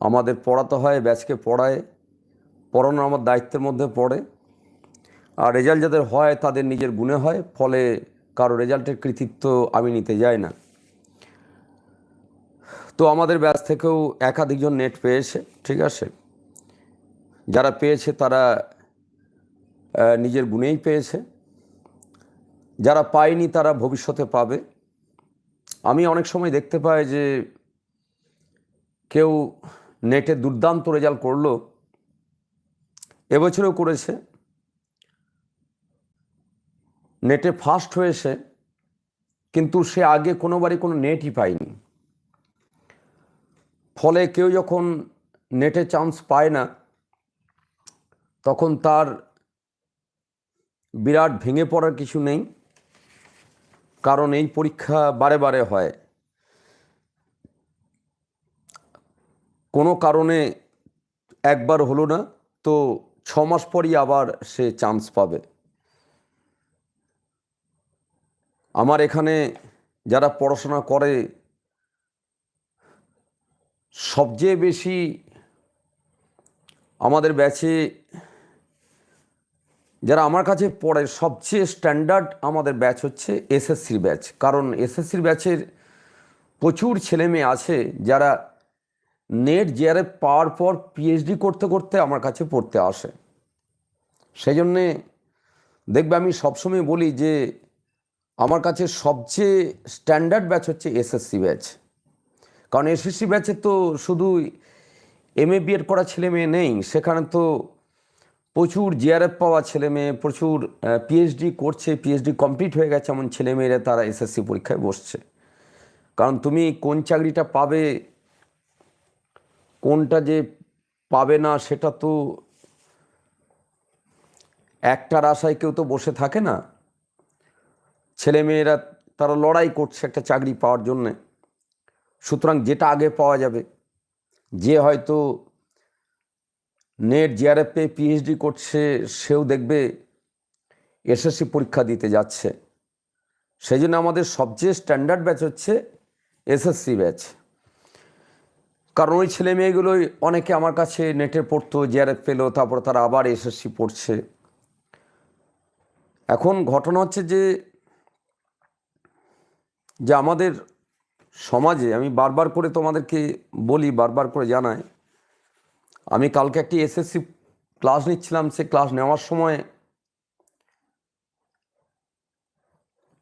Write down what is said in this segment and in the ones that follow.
আমাদের পড়াতে হয়, ব্যাচকে পড়ায় পড়ানো আমার দায়িত্বের মধ্যে পড়ে। আর রেজাল্ট যাদের হয়, তাদের নিজের গুণে হয়, ফলে কারও রেজাল্টের কৃতিত্ব আমি নিতে যাই না। তো আমাদের ব্যাচ থেকেও একাধিকজন নেট পেয়েছে, ঠিক আছে? যারা পেয়েছে তারা নিজের গুণেই পেয়েছে। যারা পায়নি তারা ভবিষ্যতে পাবে। আমি অনেক সময় দেখতে পাই যে কেউ নেটে দুর্দান্ত রেজাল্ট করল। এবছরেও করেছে। নেটে ফার্স্ট হয়েছে, কিন্তু সে আগে কোনোবারই কোনো নেটই পায়নি। ফলে কেউ যখন নেটে চান্স পায় না, তখন তার বিরাট ভেঙে পড়ার কিছু নেই। কারণ এই পরীক্ষা বারে বারে হয়। কোনো কারণে একবার হলো না, তো ছ মাস পরই আবার সে চান্স পাবে। আমার এখানে যারা পড়াশোনা করে, সবচেয়ে বেশি আমাদের ব্যাচে যারা আমার কাছে পড়ে, সবচেয়ে স্ট্যান্ডার্ড আমাদের ব্যাচ হচ্ছে এসএসসির ব্যাচ কারণ এসএসসির ব্যাচের প্রচুর ছেলেমেয়ে আছে যারা নেট জিআরএ পাওয়ার পর পিএইচডি করতে করতে আমার কাছে পড়তে আসে। সেই জন্যে দেখবে আমি সবসময় বলি যে আমার কাছে সবচেয়ে স্ট্যান্ডার্ড ব্যাচ হচ্ছে এসএসসি ব্যাচ কারণ এসএসসি ব্যাচে তো শুধু এম এ বিএড করা ছেলে মেয়ে নেই, সেখানে তো প্রচুর জিআরএফ পাওয়া ছেলে মেয়ে, প্রচুর পিএইচডি করছে পিএইচডি কমপ্লিট হয়ে গেছে এমন ছেলে মেয়েরা তারা এসএসসি পরীক্ষায় বসছে। কারণ তুমি কোন চাকরিটা পাবে কোনটা যে পাবে না সেটা তো একটার আশায় কেউ তো বসে থাকে না। ছেলে মেয়েরা তারা লড়াই করছে একটা চাকরি পাওয়ার জন্যে। সুতরাং যেটা আগে পাওয়া যাবে, যে হয়তো নেট জিআরএফ পিএইচডি করছে, সেও দেখবে এসএসসি পরীক্ষা দিতে যাচ্ছে। সেই জন্য আমাদের সবচেয়ে স্ট্যান্ডার্ড ব্যাচ হচ্ছে এসএসসি ব্যাচ কারণ ওই ছেলে মেয়েগুলোই অনেকে আমার কাছে নেটে পড়তো জিআরএফ পেল, তারপর তারা আবার এসএসসি পড়ছে। এখন ঘটনা হচ্ছে যে যে আমাদের সমাজে, আমি বারবার করে তোমাদেরকে বলি, বারবার করে জানাই, আমি কালকে একটি এসএসসি ক্লাস নিচ্ছিলাম, সে ক্লাস নেওয়ার সময়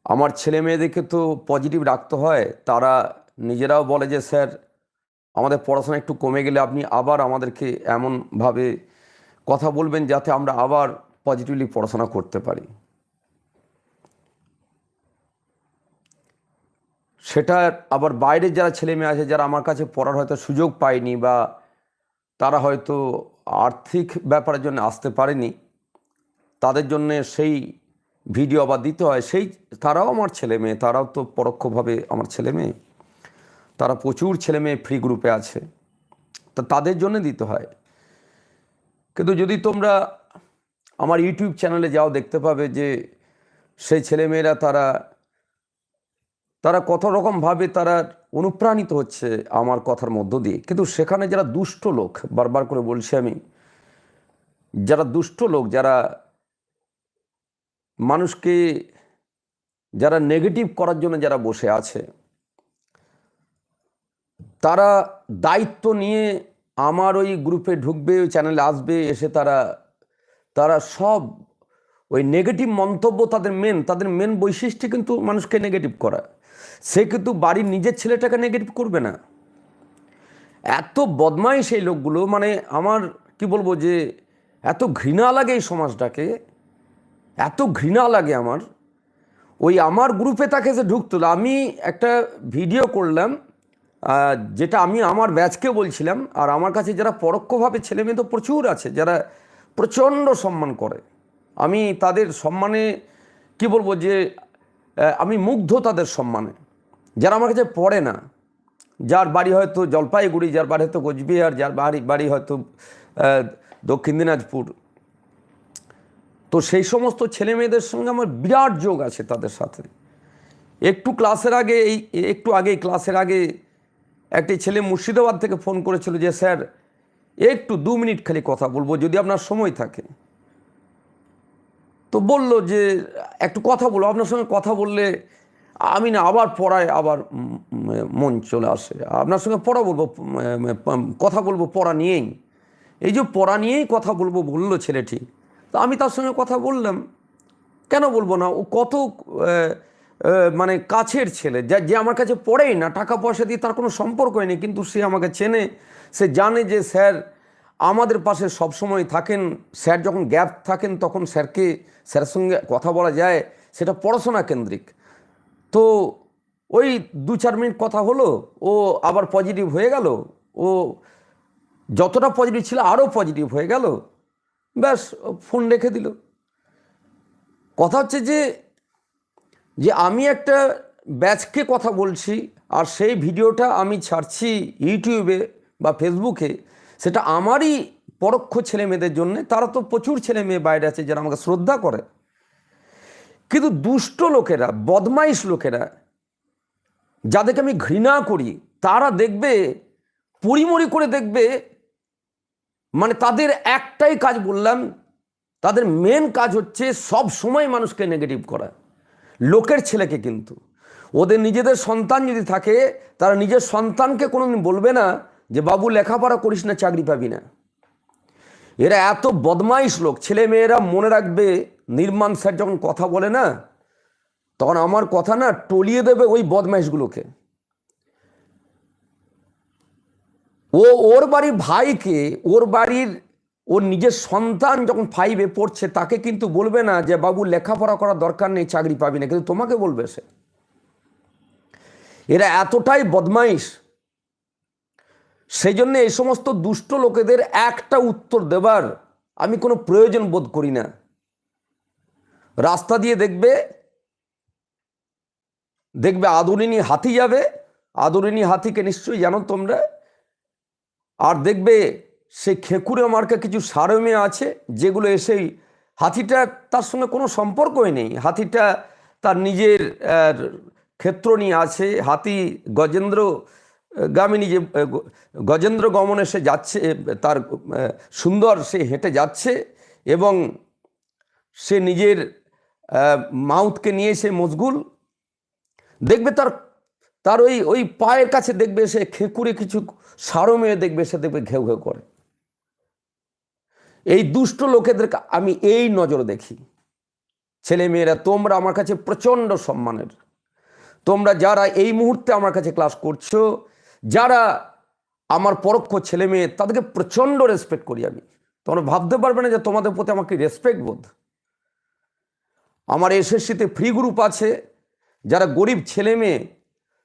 আমার ছেলে মেয়েদেরকে তো পজিটিভ রাখতে হয়, তারা নিজেরাও বলে যে, স্যার আমাদের পড়াশোনা একটু কমে গেলে আপনি আবার আমাদেরকে এমনভাবে কথা বলবেন যাতে আমরা আবার পজিটিভলি পড়াশোনা করতে পারি। সেটা আবার বাইরের যারা ছেলে মেয়ে আছে, যারা আমার কাছে পড়ার হয়তো সুযোগ পায়নি বা তারা হয়তো আর্থিক ব্যাপারের জন্য আসতে পারেনি, তাদের জন্য সেই ভিডিও আবার দিতে হয়। সেই, তারাও আমার ছেলে মেয়ে তারাও তো পরোক্ষভাবে আমার ছেলে মেয়ে তারা প্রচুর ছেলে মেয়ে ফ্রি গ্রুপে আছে। তা তাদের জন্য দিতে হয়। কিন্তু যদি তোমরা আমার ইউটিউব চ্যানেলে যাও, দেখতে পাবে যে সেই ছেলেমেয়েরা তারা তারা কত রকমভাবে তারা অনুপ্রাণিত হচ্ছে আমার কথার মধ্য দিয়ে। কিন্তু সেখানে যারা দুষ্ট লোক, বারবার করে বলছি আমি, যারা দুষ্ট লোক, যারা মানুষকে, যারা নেগেটিভ করার জন্য যারা বসে আছে তারা দায়িত্ব নিয়ে আমার ওই গ্রুপে ঢুকবে, ওই চ্যানেলে আসবে, এসে তারা তারা সব ওই নেগেটিভ মন্তব্য তাদের মেন তাদের মেন বৈশিষ্ট্য কিন্তু মানুষকে নেগেটিভ করা। সে কিন্তু বাড়ির নিজের ছেলেটাকে নেগেটিভ করবে না। এত বদমাই সেই লোকগুলো মানে আমার কি বলব যে, এত ঘৃণা লাগে এই সমাজটাকে, এত ঘৃণা লাগে আমার। ওই আমার গ্রুপে তাকে যে ঢুকতো, আমি একটা ভিডিও করলাম যেটা আমি আমার ব্যাচকে বলছিলাম, আর আমার কাছে যারা পরোক্ষভাবে ছেলে মেয়ে তো প্রচুর আছে, যারা প্রচণ্ড সম্মান করে, আমি তাদের সম্মানে কি বলব যে আমি মুগ্ধ তাদের সম্মানে। যারা আমার কাছে পড়ে না, যার বাড়ি হয়তো জলপাইগুড়ি, যার বাড়ি হয়তো কোচবিহার, যার বাড়ি বাড়ি হয়তো দক্ষিণ দিনাজপুর, তো সেই সমস্ত ছেলে মেয়েদের সঙ্গে আমার বিরাট যোগ আছে তাদের সাথে। একটু ক্লাসের আগে এই, একটু আগে ক্লাসের আগে একটি ছেলে মুর্শিদাবাদ থেকে ফোন করেছিল যে, স্যার, একটু দু মিনিট খালি কথা বলব, যদি আপনার সময় থাকে। তো বলল যে, একটু কথা বলব আপনার সঙ্গে কথা বললে আমি না, আবার পড়ায় আবার মন চলে আসে। আপনার সঙ্গে পড়া বলব কথা বলব, পড়া নিয়েই। এই যে পড়া নিয়েই কথা বলব বলল ছেলেটি। তো আমি তার সঙ্গে কথা বললাম। কেন বলব না? ও কত মানে কাছের ছেলে, যা যে আমার কাছে পড়েই না টাকা পয়সা দিয়ে তার কোনো সম্পর্কই নেই, কিন্তু সে আমাকে চেনে, সে জানে যে স্যার আমাদের পাশে সবসময় থাকেন, স্যার যখন গ্যাপ থাকেন তখন স্যারকে, স্যারের সঙ্গে কথা বলা যায়, সেটা পড়াশোনা কেন্দ্রিক। তো ওই দু চার মিনিট কথা হলো, ও আবার পজিটিভ হয়ে গেল, ও যতটা পজিটিভ ছিল আরও পজিটিভ হয়ে গেল, ব্যাস, ফোন রেখে দিল। কথা হচ্ছে যে যে আমি একটা ব্যাচকে কথা বলছি আর সেই ভিডিওটা আমি ছাড়ছি ইউটিউবে বা ফেসবুকে, সেটা আমারই পরোক্ষ ছেলে মেয়েদের জন্য। তারা তো প্রচুর ছেলে মেয়ে বাইরে আছে যারা আমাকে শ্রদ্ধা করে। কিন্তু দুষ্ট লোকেরা, বদমাইশ লোকেরা, যাদেরকে আমি ঘৃণা করি, তারা দেখবে, পরিমরি করে দেখবে মানে তাদের একটাই কাজ বললাম, তাদের মেন কাজ হচ্ছে সব সময় মানুষকে নেগেটিভ করা। লোকের ছেলেকে কিন্তু। ওদের নিজেদের সন্তান যদি থাকে, তারা নিজের সন্তানকে কোনোদিন বলবে না যে, বাবু, লেখাপড়া করিস না, চাকরি পাবি না। এরা এত বদমাইশ লোক। ছেলে মেয়েরা মনে রাখবে, নির্মাণ স্যার যখন কথা বলে না, তখন আমার কথা না টলিয়ে দেবে ওই বদমাইশগুলোকে। ও, ওর বাড়ির ভাইকে, ওর বাড়ির ওর নিজের সন্তান যখন ফাইভে পড়ছে, তাকে কিন্তু বলবে না যে, বাবু, লেখাপড়া করার দরকার নেই, চাকরি পাবি না। কিন্তু তোমাকে বলবে সে। এরা এতটাই বদমাইশ। সেই জন্য এই সমস্ত দুষ্ট লোকেদের একটা উত্তর দেবার আমি কোনো প্রয়োজন বোধ করি না। রাস্তা দিয়ে দেখবে দেখবে আদরিনী হাতি যাবে। আদরিনী হাতিকে নিশ্চয়ই জানো তোমরা। আর দেখবে সেই খেকুরে মার্কা কিছু সারমে আছে, যেগুলো এসেই হাতিটা তার সঙ্গে কোনো সম্পর্কই নেই। হাতিটা তার নিজের ক্ষেত্র নিয়ে আছে। হাতি গজেন্দ্র, গামিনী যে গজেন্দ্র গমনে সে যাচ্ছে, তার সুন্দর সে হেঁটে যাচ্ছে এবং সে নিজের মাউথকে নিয়ে সে মজগুল দেখবে তার তার ওই ওই পায়ের কাছে দেখবে সে খেকুরে কিছু সারো মেয়ে দেখবে, সে দেখবে ঘেউ ঘেউ করে। এই দুষ্ট লোকেদেরকে আমি এই নজর দেখি। ছেলে মেয়েরা তোমরা আমার কাছে প্রচণ্ড সম্মানের। তোমরা যারা এই মুহূর্তে আমার কাছে ক্লাস করছ, যারা আমার পরোক্ষ ছেলে মেয়ে তাদেরকে প্রচণ্ড রেসপেক্ট করি আমি। তোমরা ভাবতে পারবে না যে তোমাদের প্রতি আমাকে রেসপেক্ট বোধ? আমার এসএসসিতে ফ্রি গ্রুপ আছে। যারা গরিব ছেলে মেয়ে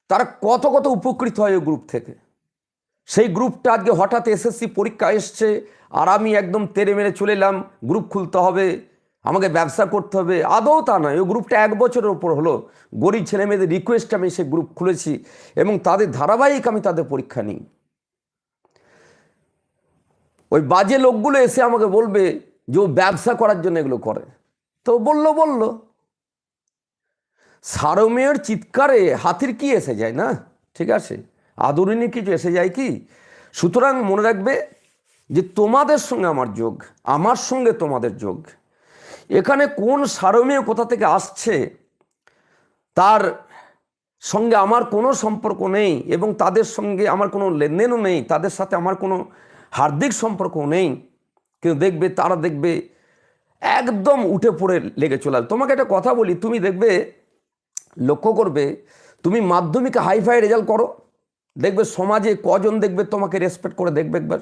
তারা কত কত উপকৃত হয় ওই গ্রুপ থেকে। সেই গ্রুপটা আজকে হঠাৎ এসএসসি পরীক্ষা এসছে আর আমি একদম তেরে মেরে চলে এলাম, গ্রুপ খুলতে হবে, আমাকে ব্যবসা করতে হবে, আদৌ তা নয়, ওই গ্রুপটা এক বছরের ওপর হলো, গরিব ছেলে মেয়েদের রিকোয়েস্ট আমি সেই গ্রুপ খুলেছি এবং তাদের ধারাবাহিক আমি তাদের পরীক্ষা নিই। ওই বাজে লোকগুলো এসে আমাকে বলবে যে ও ব্যবসা করার জন্য এগুলো করে। তো বলল বলল। সারমেয়ের চিৎকারে হাতির কি এসে যায় না? ঠিক আছে। আদরিনী কিছু এসে যায় কি? সুতরাং মনে রাখবে যে তোমাদের সঙ্গে আমার যোগ, আমার সঙ্গে তোমাদের যোগ। এখানে কোন সারমেয় কোথা থেকে আসছে তার সঙ্গে আমার কোনো সম্পর্ক নেই এবং তাদের সঙ্গে আমার কোনো লেনদেনও নেই, তাদের সাথে আমার কোনো হার্দিক সম্পর্ক নেই। কিন্তু দেখবে, তারা দেখবে একদম উঠে পড়ে লেগে চলে। তোমাকে একটা কথা বলি, তুমি দেখবে, লক্ষ্য করবে, তুমি মাধ্যমিকে হাইফাই রেজাল্ট করো। দেখবে সমাজে কজন দেখবে তোমাকে রেসপেক্ট করে দেখবে একবার।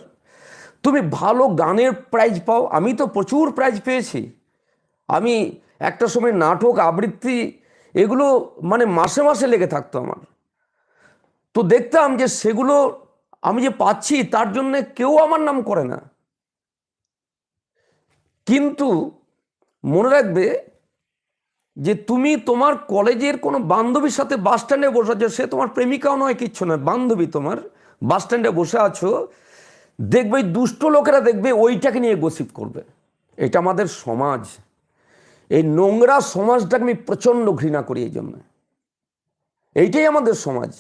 তুমি ভালো গানের প্রাইজ পাও, আমি তো প্রচুর প্রাইজ পেয়েছি। আমি একটা সময় নাটক, আবৃত্তি, এগুলো মানে মাসে মাসে লেগে থাকতো আমার। তো দেখতাম যে সেগুলো আমি যে পাচ্ছি তার জন্য কেউ আমার নাম করে না। কিন্তু মনে রাখবে যে তুমি তোমার কলেজের কোনো বান্ধবীর সাথে বাস স্ট্যান্ডে বসে আছো, সে তোমার প্রেমিকাও নয়, কিচ্ছু নয়, বান্ধবী তোমার। বাস স্ট্যান্ডে বসে আছো, দেখবে দুষ্ট লোকেরা দেখবে ওইটাকে নিয়ে গসিপ করবে। এটা আমাদের সমাজ। এই নোংরা সমাজটাকে আমি প্রচণ্ড ঘৃণা করি এই জন্য। এইটাই আমাদের সমাজ।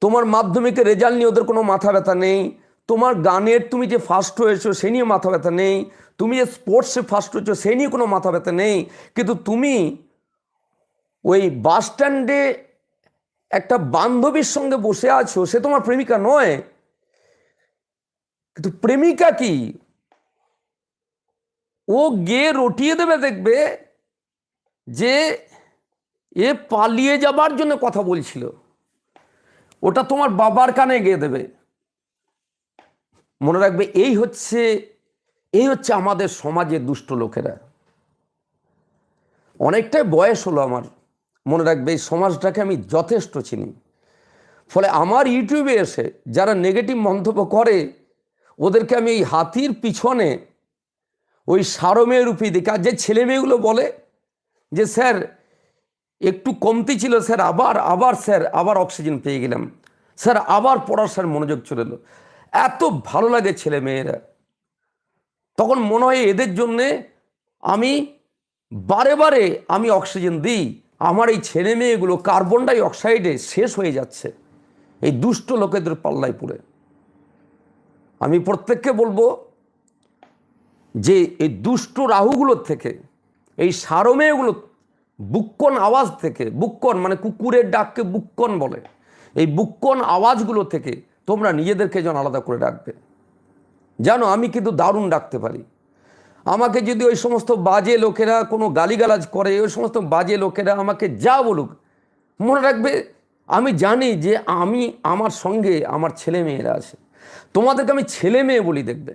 তোমার মাধ্যমিকে রেজাল্ট নিয়ে ওদের কোনো মাথা ব্যথা নেই। তোমার গানের তুমি যে ফার্স্ট হয়েছো, সে নিয়ে মাথা ব্যথা নেই। তুমি যে স্পোর্টসে ফার্স্ট হয়েছো, সে নিয়ে কোনো মাথা ব্যথা নেই। কিন্তু তুমি ওই বাস স্ট্যান্ডে একটা বান্ধবীর সঙ্গে বসে আছো, সে তোমার প্রেমিকা নয়। কিন্তু প্রেমিকা কি? ও গিয়ে রটিয়ে দেবে, দেখবে যে এ পালিয়ে যাবার জন্য কথা বলছিল। ওটা তোমার বাবার কানে গিয়ে দেবে। মনে রাখবে, এই হচ্ছে এই হচ্ছে আমাদের সমাজে দুষ্ট লোকেরা। অনেকটাই বয়স হলো আমার, মনে রাখবে এই সমাজটাকে আমি যথেষ্ট চিনি। ফলে আমার ইউটিউবে এসে যারা নেগেটিভ মন্তব্য করে, ওদেরকে আমি এই হাতির পিছনে, ওই সারমেয় রূপে দেখি, আর যে ছেলে মেয়েগুলো বলে যে, স্যার, একটু কমতি ছিল, স্যার, আবার আবার, স্যার, আবার অক্সিজেন পেয়ে গেলাম। স্যার, আবার পড়ার স্যার মনোযোগ চলে এলো। এত ভালো লাগে ছেলে মেয়েরা। তখন মনে হয় এদের জন্যে আমি বারে বারে আমি অক্সিজেন দিই। আমার এই ছেলে মেয়েগুলো কার্বন ডাই অক্সাইডে শেষ হয়ে যাচ্ছে এই দুষ্ট লোকেদের পাল্লায় পড়ে। আমি প্রত্যেককে বলব যে এই দুষ্ট রাহুগুলোর থেকে, এই সারমেয়গুলো বুক্কন আওয়াজ থেকে, বুক্কন মানে কুকুরের ডাককে বুক্কন বলে, এই বুক্কন আওয়াজগুলো থেকে তোমরা নিজেদেরকে যেন আলাদা করে ডাকবে জানো, আমি কিন্তু দারুণ ডাকতে পারি। আমাকে যদি ওই সমস্ত বাজে লোকেরা কোনো গালিগালাজ করে, ওই সমস্ত বাজে লোকেরা আমাকে যা বলুক, মনে রাখবে আমি জানি যে আমি আমার সঙ্গে আমার ছেলে মেয়েরা আছে। তোমাদেরকে আমি ছেলে মেয়ে বলি, দেখবে।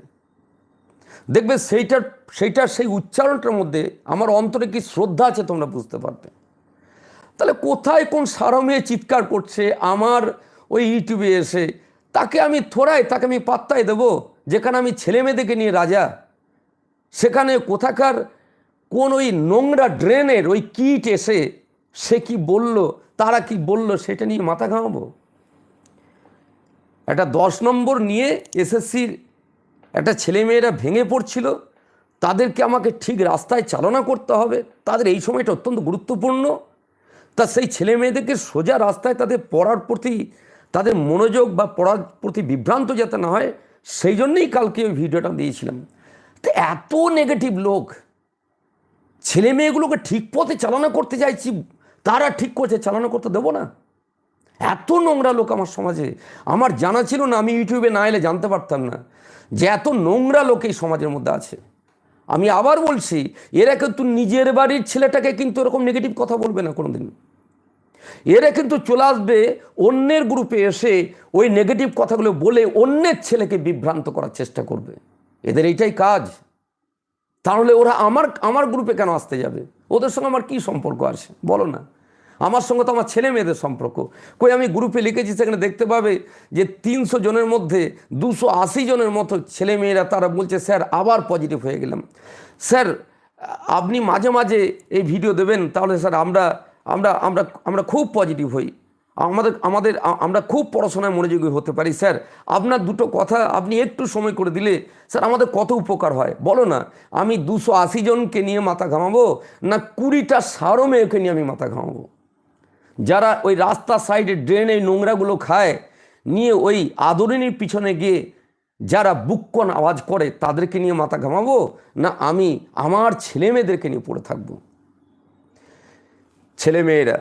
দেখবে সেইটার সেইটার সেই উচ্চারণটার মধ্যে আমার অন্তরে কি শ্রদ্ধা আছে তোমরা বুঝতে পারবে। তাহলে কোথায় কোন সারা মেয়ে চিৎকার করছে, আমার ওই ইউটিউবে এসে, তাকে আমি থোড়াই তাকে আমি পাত্তায় দেবো? যেখানে আমি ছেলে মেয়েদেরকে নিয়ে রাজা, সেখানে কোথাকার কোন ওই নোংরা ড্রেনের ওই কিট এসে সে কি বলল, তারা কি বলল, সেটা নিয়ে মাথা ঘামাবো? একটা দশ নম্বর নিয়ে এসএসসির একটা ছেলেমেয়েরা ভেঙে পড়ছিল, তাদেরকে আমাকে ঠিক রাস্তায় চালনা করতে হবে, তাদের এই সময়টা অত্যন্ত গুরুত্বপূর্ণ। তা সেই ছেলে মেয়েদেরকে সোজা রাস্তায় তাদের পড়ার প্রতি, তাদের মনোযোগ বা পড়ার প্রতি বিভ্রান্ত যাতে না হয় সেই জন্যই কালকে ওই ভিডিওটা দিয়েছিলাম। তো এত নেগেটিভ লোক, ছেলে মেয়েগুলোকে ঠিক পথে চালনা করতে চাইছি, তারা ঠিক করছে, চালনা করতে দেবো না। এত নোংরা লোক আমার সমাজে। আমার জানা ছিল না, আমি ইউটিউবে না এলে জানতে পারতাম না যে এত নোংরা লোক এই সমাজের মধ্যে আছে। আমি আবার বলছি, এরা কিন্তু নিজের বাড়ির ছেলেটাকে কিন্তু এরকম নেগেটিভ কথা বলবে না কোনোদিন। এরা কিন্তু চলে আসবে অন্যের গ্রুপে এসে ওই নেগেটিভ কথাগুলো বলে অন্যের ছেলেকে বিভ্রান্ত করার চেষ্টা করবে। এদের এইটাই কাজ। তাহলে ওরা আমার আমার গ্রুপে কেন আসতে যাবে? ওদের সঙ্গে আমার কি সম্পর্ক আছে? বলো না। আমার সঙ্গে তো আমার ছেলে মেয়েদের সম্পর্ক। কই আমি গ্রুপে লিখেছি, সেখানে দেখতে পাবে যে তিনশো জনের মধ্যে দুশো আশি জনের মতো ছেলে মেয়েরা তারা বলছে, স্যার, আবার পজিটিভ হয়ে গেলাম। স্যার, আপনি মাঝে মাঝে এই ভিডিও দেবেন, তাহলে স্যার আমরা আমরা আমরা আমরা খুব পজিটিভ হই। আমাদের আমাদের আমরা খুব পড়াশোনায় মনোযোগী হতে পারি, স্যার। আপনার দুটো কথা আপনি একটু সময় করে দিলে, স্যার, আমাদের কত উপকার হয়? বলো না, আমি দুশো আশি জনকে নিয়ে মাথা ঘামাবো, না কুড়িটা সারো মেয়েকে নিয়ে আমি মাথা ঘামাবো? যারা ওই রাস্তার সাইডে ড্রেনে নোংরাগুলো খায়, নিয়ে ওই আদরিনীর পিছনে গিয়ে যারা বুককন আওয়াজ করে, তাদেরকে নিয়ে মাথা ঘামাবো? না আমি আমার ছেলে মেয়েদেরকে নিয়ে পড়ে থাকব? ছেলে মেয়েরা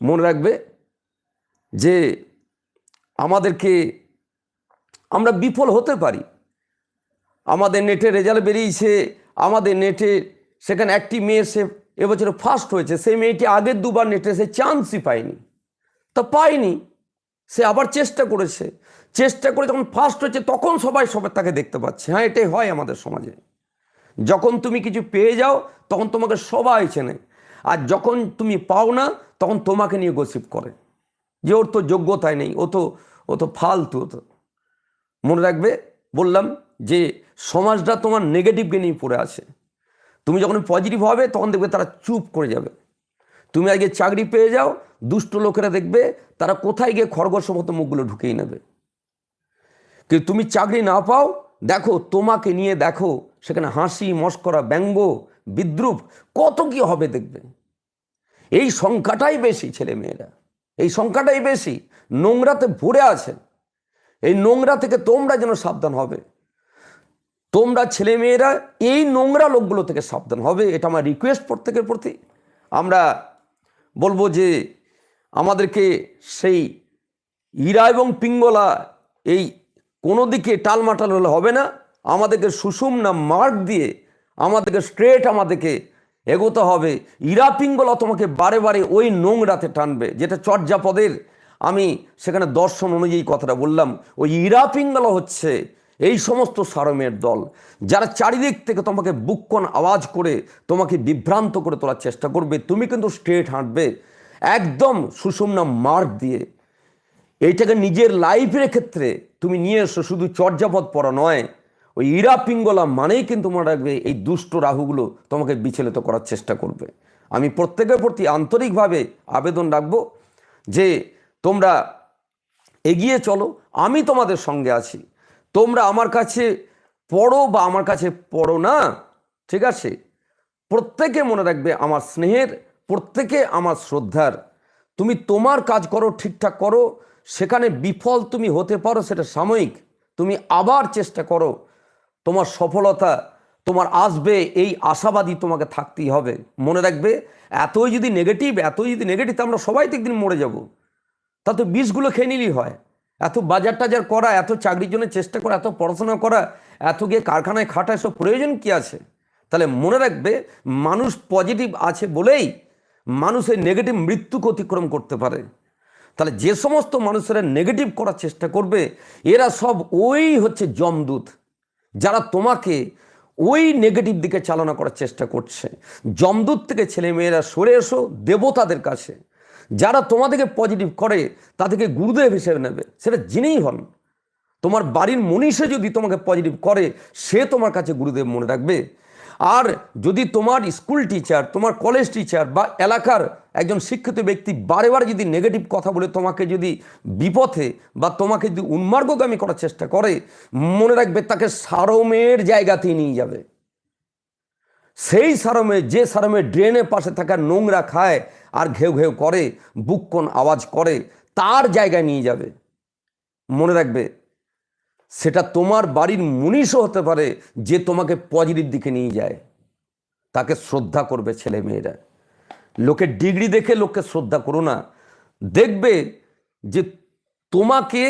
মনে রাখবে যে আমাদেরকে আমরা বিফল হতে পারি। আমাদের নেটে রেজাল্ট বেরিয়েছে, আমাদের নেটে সেখানে একটি মেয়ে সে এবছর ফার্স্ট হয়েছে, সেই মেয়েটি আগের দুবার নেটে সে চান্সই পায়নি। তা পায়নি, সে আবার চেষ্টা করেছে। চেষ্টা করে যখন ফার্স্ট হয়েছে, তখন সবাই সবাই তাকে দেখতে পাচ্ছে। হ্যাঁ এটাই হয় আমাদের সমাজে। যখন তুমি কিছু পেয়ে যাও, তখন তোমাকে সবাই চেনে। আর যখন তুমি পাও না, তখন তোমাকে নিয়ে গসিপ করে। যে ওর তো যোগ্যতাই নেই, ও তো ও তো ফালতু তো। মনে রাখবে, বললাম যে সমাজটা তোমার নেগেটিভকে নিয়ে পড়ে আছে। তুমি যখন পজিটিভ হবে, তখন দেখবে তারা চুপ করে যাবে। তুমি আগে চাকরি পেয়ে যাও, দুষ্ট লোকেরা দেখবে তারা কোথায় গিয়ে খরগোশ মতো মুখগুলো ঢুকিয়ে নেবে। কিন্তু তুমি চাকরি না পাও, দেখো তোমাকে নিয়ে দেখো, সেখানে হাসি, মস্করা, ব্যঙ্গ বিদ্রুপ, কত কি হবে দেখবে? এই সংখ্যাটাই বেশি ছেলে মেয়েরা এই সংখ্যাটাই বেশি। নোংরাতে ভরে আছে এই নোংরা থেকে তোমরা যেন সাবধান হবে। তোমরা ছেলেমেয়েরা, এই নোংরা লোকগুলো থেকে সাবধান হবে। এটা আমার রিকোয়েস্ট প্রত্যেকের প্রতি। আমরা বলব যে, আমাদেরকে সেই ইরা এবং পিঙ্গলা, এই কোনো দিকে টালমাটাল হলে হবে না। আমাদেরকে সুষুম না মার্ক দিয়ে আমাদেরকে স্ট্রেট আমাদেরকে এগোতে হবে। ইরা পিঙ্গলা তোমাকে বারে বারে ওই নোংরাতে টানবে, যেটা চর্যাপদের। আমি সেখানে দর্শন অনুযায়ী কথাটা বললাম, ওই ইরা পিঙ্গলা হচ্ছে এই সমস্ত সারমের দল, যারা চারিদিক থেকে তোমাকে বুককন আওয়াজ করে, তোমাকে বিভ্রান্ত করে তোলার চেষ্টা করবে। তুমি কিন্তু স্ট্রেট হাঁটবে, একদম সুষুম্না মার্ক দিয়ে। এইটাকে নিজের লাইফের ক্ষেত্রে তুমি নিয়ে এসো, শুধু চর্যাপদ পড়া নয় ওই ইরা পিঙ্গলা মানেই কিন্তু মনে রাখবে এই দুষ্ট রাহুগুলো তোমাকে বিচলিত করার চেষ্টা করবে। আমি প্রত্যেকের প্রতি আন্তরিকভাবে আবেদন রাখব যে তোমরা এগিয়ে চলো, আমি তোমাদের সঙ্গে আছি। তোমরা আমার কাছে পড়ো বা আমার কাছে পড়ো না, ঠিক আছে? প্রত্যেকে মনে রাখবে আমার স্নেহের, প্রত্যেকে আমার শ্রদ্ধার। তুমি তোমার কাজ করো, ঠিকঠাক করো, সেখানে বিফল তুমি হতে পারো, সেটা সাময়িক। তুমি আবার চেষ্টা করো তোমার সফলতা, তোমার আসবে, এই আশাবাদী তোমাকে থাকতেই হবে। মনে রাখবে, এতই যদি নেগেটিভ এতই যদি নেগেটিভ আমরা সবাই তো একদিন মরে যাব। তা তো বিষগুলো খেয়ে নিলেই হয়। এত বাজার টাজার করা, এত চাকরির জন্য চেষ্টা করা, এত পড়াশোনা করা, এত গিয়ে কারখানায় খাটা, এসব প্রয়োজন কি আছে? তাহলে মনে রাখবে, মানুষ পজিটিভ আছে বলেই মানুষের নেগেটিভ মৃত্যুকে অতিক্রম করতে পারে। তাহলে যে সমস্ত মানুষেরা নেগেটিভ করার চেষ্টা করবে, এরা সব ওই হচ্ছে জমদূত যারা তোমাকে ওই নেগেটিভ দিকে চালনা করার চেষ্টা করছে জমদূত থেকে ছেলেমেয়েরা সরে এসো, দেবতাদের কাছে। যারা তোমাদেরকে পজিটিভ করে, তাদেরকে গুরুদেব হিসেবে নেবে। সেটা জেনেই হন, তোমার বাড়ির মনীষে যদি তোমাকে পজিটিভ করে, সে তোমার কাছে গুরুদেব মনে রাখবে। আর যদি তোমার স্কুল টিচার তোমার কলেজ টিচার বা এলাকার একজন শিক্ষিত ব্যক্তি বারে বারে যদি নেগেটিভ কথা বলে, তোমাকে যদি বিপথে বা তোমাকে যদি উন্মার্গগামী করার চেষ্টা করে, মনে রাখবে তাকে সারমের জায়গাতেই নিয়ে যাবে। সেই সারমে, যে সারমে ড্রেনের পাশে থাকা নোংরা খায় আর ঘেউ ঘেউ করে বুককন আওয়াজ করে, তার জায়গায় নিয়ে যাবে। মনে রাখবে সেটা তোমার বাড়ির মুনিশও হতে পারে যে তোমাকে পজিটিভ দিকে নিয়ে যায়। তাকে শ্রদ্ধা করবে ছেলে মেয়েরা। লোকের ডিগ্রি দেখে লোককে শ্রদ্ধা করো না। দেখবে যে তোমাকে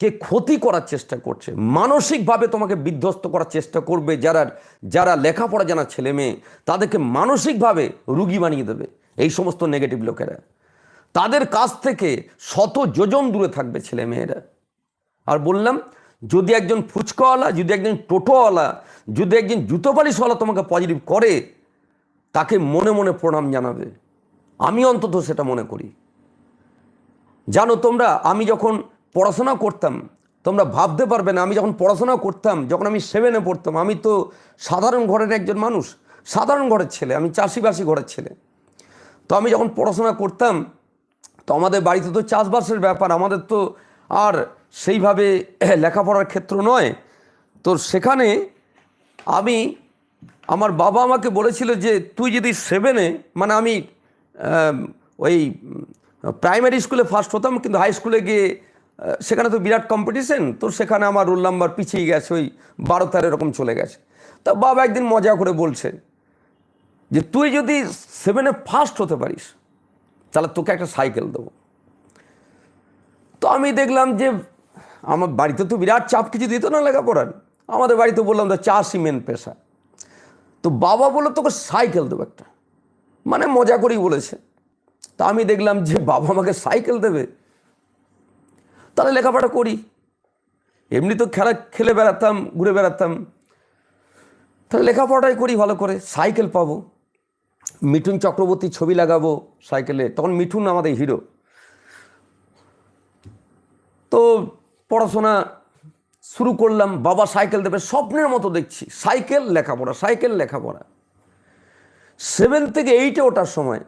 কে ক্ষতি করার চেষ্টা করছে। মানসিকভাবে তোমাকে বিধ্বস্ত করার চেষ্টা করবে যারা যারা লেখাপড়া জানা ছেলে মেয়ে, তাদেরকে মানসিকভাবে রুগী বানিয়ে দেবে এই সমস্ত নেগেটিভ লোকেরা। তাদের কাছ থেকে শত যোজন দূরে থাকবে ছেলে মেয়েরা। আর বললাম যদি একজন ফুচকাওয়ালা, যদি একজন টোটোওয়ালা, যদি একজন জুতো পালিশওয়ালা তোমাকে পজিটিভ করে, তাকে মনে মনে প্রণাম জানাবে। আমি অন্তত সেটা মনে করি। জানো তোমরা, আমি যখন পড়াশোনা করতাম, তোমরা ভাবতে পারবে না, আমি যখন পড়াশোনা করতাম, যখন আমি সেভেনে পড়তাম, আমি তো সাধারণ ঘরের একজন মানুষ, সাধারণ ঘরের ছেলে, আমি চাষিবাসী ঘরের ছেলে। তো আমি যখন পড়াশোনা করতাম, তো আমাদের বাড়িতে তো চাষবাসের ব্যাপার, আমাদের তো আর সেইভাবে লেখাপড়ার ক্ষেত্র নয়। তো সেখানে আমি, আমার বাবা আমাকে বলেছিল যে, তুই যদি সেভেনে মানে আমি ওই প্রাইমারি স্কুলে ফার্স্ট হতাম, কিন্তু হাই স্কুলে গিয়ে সেখানে তো বিরাট কম্পিটিশন তো সেখানে আমার রোল নাম্বার পিছিয়ে গেছে, ওই বারো তেরো এরকম চলে গেছে। তা বাবা একদিন মজা করে বলছে যে, তুই যদি সেভেনে ফার্স্ট হতে পারিস, তাহলে তোকে একটা সাইকেল দেবো। তো আমি দেখলাম যে আমার বাড়িতে তো বিরাট চাপ, কিছু দিত না লেখাপড়ার। আমাদের বাড়িতে বললাম তো চাষি মেন পেশা। তো বাবা বলল, তোকে সাইকেল দেবো একটা। মানে মজা করেই বলেছে। তা আমি দেখলাম যে বাবা আমাকে সাইকেল দেবে। তাহলে লেখাপড়া করি। এমনি তো খেলা, খেলে বেড়াতাম, ঘুরে বেড়াতাম। তাহলে লেখাপড়াই করি ভালো করে। সাইকেল পাবো। মিঠুন চক্রবর্তী ছবি লাগাবো সাইকেলে। তখন মিঠুন আমাদের হিরো তো পড়াশোনা শুরু করলাম, বাবা সাইকেল দেবে, স্বপ্নের মতো দেখছি। সাইকেল লেখাপড়া সাইকেল লেখাপড়া। সেভেন থেকে এইটে ওঠার সময়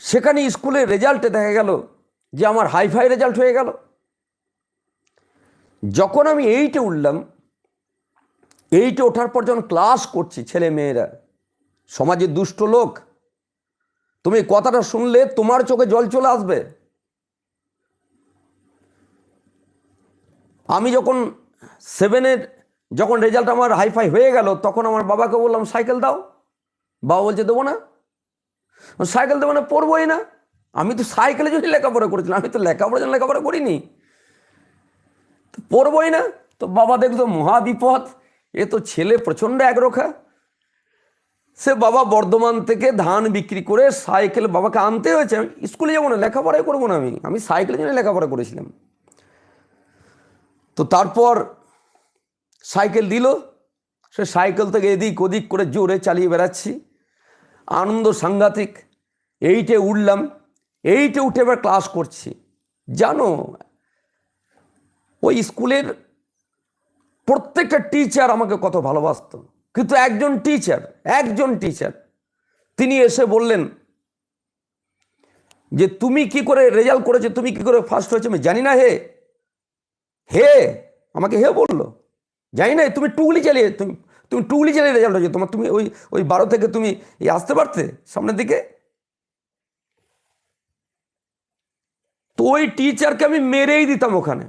সেখানে স্কুলে রেজাল্টে দেখা গেল যে আমার হাইফাই রেজাল্ট হয়ে গেল। যখন আমি এইটে উঠলাম এইটে ওঠার পর যখন ক্লাস করছি ছেলে মেয়েরা, সমাজের দুষ্ট লোক, তুমি কথাটা শুনলে তোমার চোখে জল চলে আসবে। আমি যখন সেভেনের যখন রেজাল্ট আমার হাইফাই হয়ে গেল, তখন আমার বাবাকে বললাম সাইকেল দাও। বাবা বলছে, দেবো না। সাইকেল দেবো না পড়বোই না। আমি তো সাইকেলে যদি লেখাপড়া করেছিলাম, আমি তো লেখাপড়ার জন্য লেখাপড়া করিনি। তো পড়বোই না। তো বাবা দেখতো মহা বিপদ। এ তো ছেলে প্রচণ্ড একরোখা। সে বাবা বর্ধমান থেকে ধান বিক্রি করে সাইকেল বাবাকে আনতে হয়েছে। আমি স্কুলে যাব না, লেখাপড়াই করব না আমি। আমি সাইকেলের জন্য লেখাপড়া করেছিলাম। তো তারপর সাইকেল দিল। সে সাইকেল থেকে এদিক ওদিক করে জোরে চালিয়ে বেড়াচ্ছি। আনন্দ সাংঘাতিক। এইটে উঠলাম। এইটে উঠে এবার ক্লাস করছি। জানো, ওই স্কুলের প্রত্যেকটা টিচার আমাকে কত ভালোবাসতো। কিন্তু একজন টিচার একজন টিচার, তিনি এসে বললেন যে, তুমি কি করে রেজাল্ট করেছ? তুমি কি করে ফার্স্ট হয়েছে? আমি জানি না হে। হে, আমাকে হে বলল। জানি না, তুমি টুগলি চালিয়ে, তুমি তুমি টুগলি চালিয়ে রেজাল্ট হয়েছে। তোমার তুমি ওই ওই বারো থেকে তুমি আসতে পারতে সামনের দিকে? তো ওই টিচারকে আমি মেরেই দিতাম ওখানে।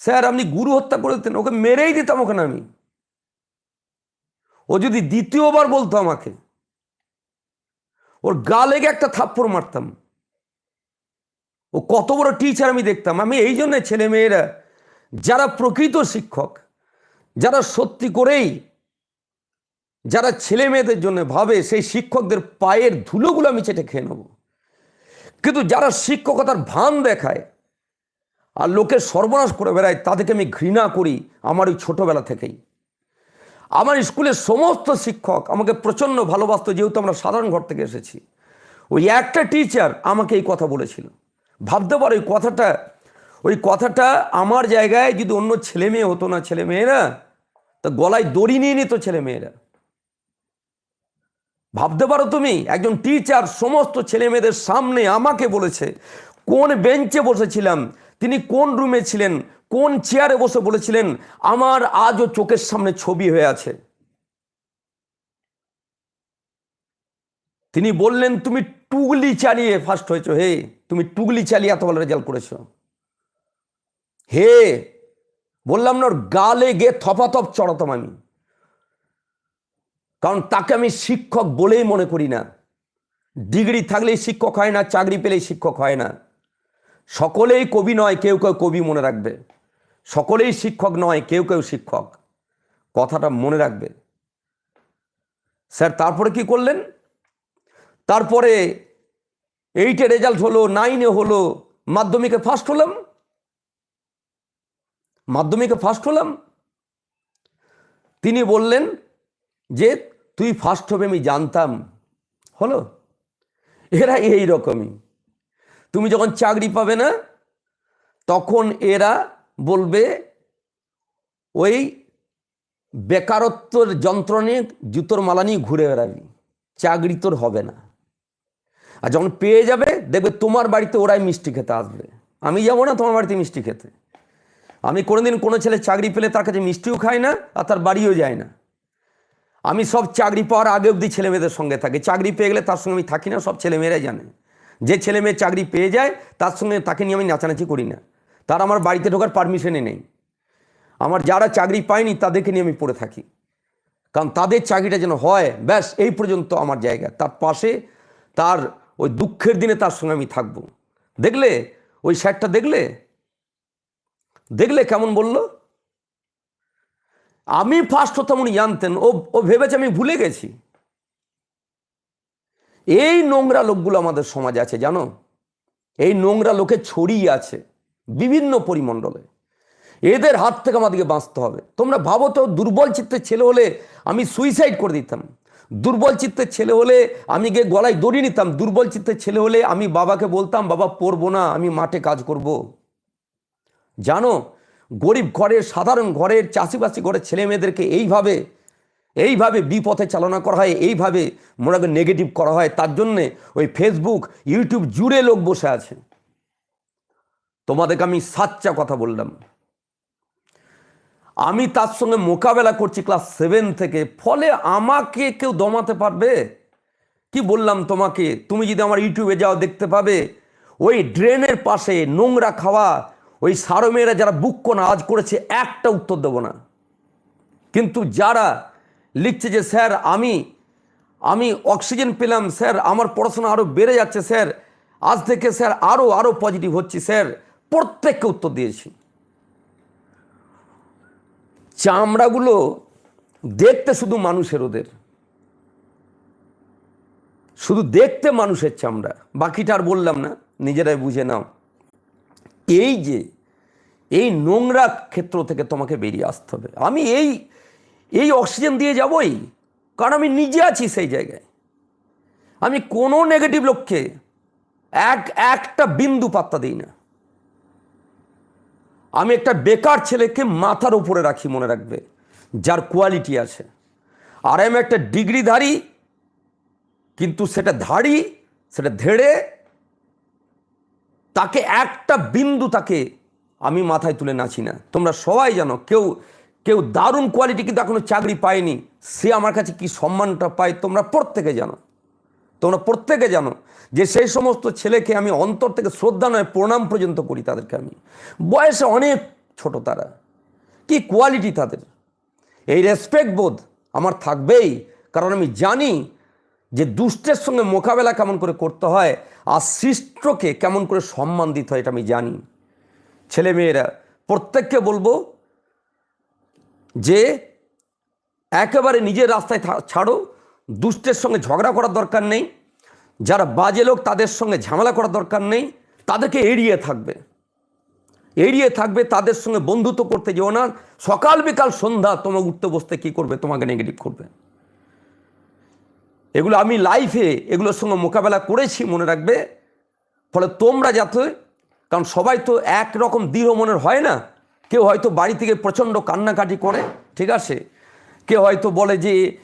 স্যার, আপনি গুরু হত্যা করে দিতেন, ওকে মেরেই দিতাম ওখানে আমি। ও যদি দ্বিতীয়বার বলতো আমাকে, ওর গা লেগে একটা থাপ্পড় মারতাম। ও কত বড় টিচার আমি দেখতাম। আমি এই জন্য ছেলে মেয়েরা, যারা প্রকৃত শিক্ষক, যারা সত্যি করেই, যারা ছেলে মেয়েদের জন্য ভাবে, সেই শিক্ষকদের পায়ের ধুলোগুলো আমি চেটে খেয়ে নেব। কিন্তু যারা শিক্ষকতার ভান দেখায় আর লোকের সর্বনাশ করে বেড়ায়, তাদেরকে আমি ঘৃণা করি আমার ওই ছোটোবেলা থেকেই। আমার স্কুলের সমস্ত শিক্ষক আমাকে প্রচণ্ড ভালোবাসতো, যেহেতু আমরা সাধারণ ঘর থেকে এসেছি। ওই একটা টিচার আমাকে এই কথা বলেছিল। ভাবতে পারো, ওই কথাটা ওই কথাটা আমার জায়গায় যদি অন্য ছেলে মেয়ে হতো না, ছেলে মেয়েরা তা গলায় দড়ি নিয়ে নিত ছেলে মেয়েরা। ভাবতে পারো তুমি, একজন টিচার সমস্ত ছেলে মেয়েদের সামনে আমাকে বলেছে, কোন বেঞ্চে বসেছিলাম, তিনি কোন রুমে ছিলেন, কোন চেয়ারে বসে বলেছিলেন, আমার আজও চোখের সামনে ছবি হয়ে আছে। তিনি বললেন, তুমি টুগলি চালিয়ে ফার্স্ট হয়েছো, হে। তুমি টুগলি চালিয়ে এত ভালো রেজাল্ট করেছ। হে, বললাম না ওর গালে গে থপাথপ চড়াতাম আমি। কারণ তাকে আমি শিক্ষক বলেই মনে করি না। ডিগ্রি থাকলেই শিক্ষক হয় না, চাকরি পেলেই শিক্ষক হয় না। সকলেই কবি নয়, কেউ কেউ কবি মনে রাখবে। সকলেই শিক্ষক নয়, কেউ কেউ শিক্ষক। কথাটা মনে রাখবে। স্যার, তারপরে কি করলেন? তারপরে এইটে রেজাল্ট হলো নাইনে হলো, মাধ্যমিকে ফার্স্ট হলাম। মাধ্যমিকে ফার্স্ট হলাম। তিনি বললেন যে, তুই ফার্স্ট হবে, আমি জানতাম। হলো? এরা এই রকমই। তুমি যখন চাকরি পাবে না, তখন এরা বলবে, ওই বেকারত্বর যন্ত্রণে জুতোর মালা নিয়ে ঘুরে বেড়াবি। চাকরি তোর হবে না। আর যখন পেয়ে যাবে, দেখবে তোমার বাড়িতে ওরাই মিষ্টি খেতে আসবে। আমি যাব না তোমার বাড়িতে মিষ্টি খেতে। আমি কোনোদিন কোনো ছেলে চাকরি পেলে তার কাছে মিষ্টিও খায় না, আর তার বাড়িও যায় না। আমি সব চাকরি পাওয়ার আগে অবধি ছেলে মেয়েদের সঙ্গে থাকি। চাকরি পেয়ে গেলে তার সঙ্গে আমি থাকি না, সব ছেলে মেয়েরাই জানে। যে ছেলে মেয়ে চাকরি পেয়ে যায়, তার সঙ্গে তাকে নিয়ে আমি নাচানাচি করি না। তার আমার বাড়িতে ঢোকার পারমিশনই নেই। আমার যারা চাকরি পায়নি, তাদেরকে নিয়ে আমি পড়ে থাকি। কারণ তাদের চাকরিটা যেন হয়, ব্যাস, এই পর্যন্ত আমার জায়গা। তার পাশে তার ওই দুঃখের দিনে তার সঙ্গে আমি থাকব। দেখলে, ওই স্যারটা দেখলে? দেখলে কেমন বলল? আমি ফার্স্ট হতাম উনি জানতেন, ও ও ভেবেছে আমি ভুলে গেছি। এই নোংরা লোকগুলো আমাদের সমাজে আছে, জানো? এই নোংরা লোকে ছড়িয়ে আছে বিভিন্ন পরিমণ্ডলে। এদের হাত থেকে আমাদেরকে বাঁচতে হবে। তোমরা ভাবো তো, দুর্বল চিত্তের ছেলে হলে আমি সুইসাইড করে দিতাম। দুর্বল চিত্তের ছেলে হলে আমি গিয়ে গলায় দড়ি নিতাম, দুর্বল চিত্তের ছেলে হলে আমি বাবাকে বলতাম, বাবা, পড়ব না, আমি মাঠে কাজ করব। জানো, গরিব ঘরের, সাধারণ ঘরের, চাষিবাসি ঘরের ছেলে মেয়েদেরকে এইভাবে এইভাবে বিপথে চালনা করা হয়, এইভাবে মনে নেগেটিভ করা হয়। তার জন্যে ওই ফেসবুক ইউটিউব জুড়ে লোক বসে আছে। তোমাদেরকে আমি সাচ্চা কথা বললাম। আমি তার সঙ্গে মোকাবেলা করছি ক্লাস সেভেন থেকে। ফলে আমাকে কেউ দমাতে পারবে? কি বললাম তোমাকে? তুমি যদি আমার ইউটিউবে যাও দেখতে পাবে, ওই ড্রেনের পাশে নোংরা খাওয়া, ওই সারো মেয়েরা যারা বুক নাজ করেছে, একটা উত্তর দেবো না। কিন্তু যারা লিখছে যে, স্যার, আমি আমি অক্সিজেন পেলাম, স্যার, আমার পড়াশোনা আরও বেড়ে যাচ্ছে, স্যার, আজ থেকে, স্যার আরও আরও পজিটিভ হচ্ছি, স্যার, প্রত্যেককে উত্তর দিয়েছি। চামড়াগুলো দেখতে শুধু মানুষের ওদের। শুধু দেখতে মানুষের চামড়া। বাকিটা আর বললাম না, নিজেরাই বুঝে নাও। এই যে, এই নোংরা ক্ষেত্র থেকে তোমাকে বেরিয়ে আসতে হবে। আমি এই এই অক্সিজেন দিয়ে যাবই, কারণ আমি নিজে আছি সেই জায়গায়। আমি কোনো নেগেটিভ লোককে এক, একটা বিন্দু পাত্তা দিই না। আমি একটা বেকার ছেলেকে মাথার উপরে রাখি, মনে রাখবে, যার কোয়ালিটি আছে। আর আমি একটা ডিগ্রিধারী, কিন্তু সেটা ধাড়ি, সেটা ধেড়ে, তাকে একটা বিন্দু তাকে আমি মাথায় তুলে নাচি না। তোমরা সবাই জানো, কেউ কেউ দারুণ কোয়ালিটি কিন্তু এখনও চাকরি পায়নি, সে আমার কাছে কি সম্মানটা পায়, তোমরা প্রত্যেকে জানো। তোমরা প্রত্যেকে জানো যে সেই সমস্ত ছেলেকে আমি অন্তর থেকে শ্রদ্ধা নয়, প্রণাম পর্যন্ত করি তাদেরকে আমি। বয়সে অনেক ছোট তারা। কি কোয়ালিটি তাদের? এই রেসপেক্ট বোধ আমার থাকবেই, কারণ আমি জানি যে দুষ্টের সঙ্গে মোকাবেলা কেমন করে করতে হয় আর শিষ্টকে কেমন করে সম্মান দিতে হয় এটা আমি জানি। ছেলে মেয়েরা, প্রত্যেককে বলব যে একেবারে নিজের রাস্তায় ছাড়ো দুষ্টের সঙ্গে ঝগড়া করার দরকার নেই। যারা বাজে লোক, তাদের সঙ্গে ঝামেলা করার দরকার নেই। তাদেরকে এড়িয়ে থাকবে। এড়িয়ে থাকবে, তাদের সঙ্গে বন্ধুত্ব করতে যেও না। সকাল বিকাল সন্ধ্যা তোমাকে উঠতে বসতে কি করবে? তোমাকে নেগেটিভ করবে। এগুলো আমি লাইফে এগুলোর সঙ্গে মোকাবেলা করেছি, মনে রাখবে। ফলে তোমরা যাতে, কারণ সবাই তো একরকম দৃঢ় মনের হয় না। কেউ হয়তো বাড়ি থেকে প্রচণ্ড কান্নাকাটি করে, ঠিক আছে? কেউ হয়তো বলে যে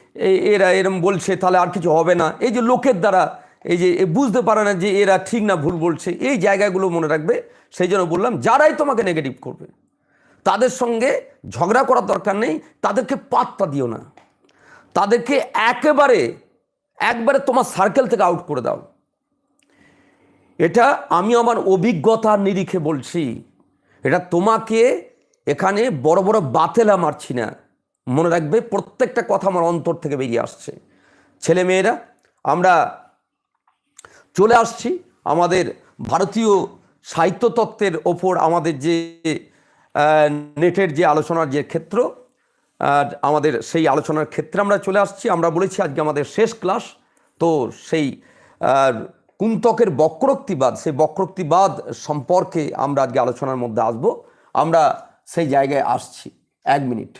এরা এরম বলছে, তাহলে আর কিছু হবে না। এই যে লোকের দ্বারা, এই যে বুঝতে পারে না যে এরা ঠিক না ভুল বলছে, এই জায়গাগুলো মনে রাখবে। সেই জন্য বললাম, যারাই তোমাকে নেগেটিভ করবে, তাদের সঙ্গে ঝগড়া করার দরকার নেই, তাদেরকে পাত্তা দিও না। তাদেরকে একেবারে, একবারে তোমার সার্কেল থেকে আউট করে দাও। এটা আমি আমার অভিজ্ঞতার নিরিখে বলছি। এটা তোমাকে এখানে বড় বড় বাতেলা মারছি না। মনে রাখবে প্রত্যেকটা কথা আমার অন্তর থেকে বেরিয়ে আসছে। ছেলে মেয়েরা, আমরা চলে আসছি আমাদের ভারতীয় সাহিত্য তত্ত্বের ওপর আমাদের যে নেটের যে আলোচনার যে ক্ষেত্র আমাদের সেই আলোচনার ক্ষেত্রে আমরা চলে আসছি। আমরা বলেছি আজকে আমাদের শেষ ক্লাস, তো সেই কুন্তকের বক্রোক্তিবাদ, সেই বক্রোক্তিবাদ সম্পর্কে আমরা আজকে আলোচনার মধ্যে আসব। আমরা সেই জায়গায় আসছি। এক মিনিট।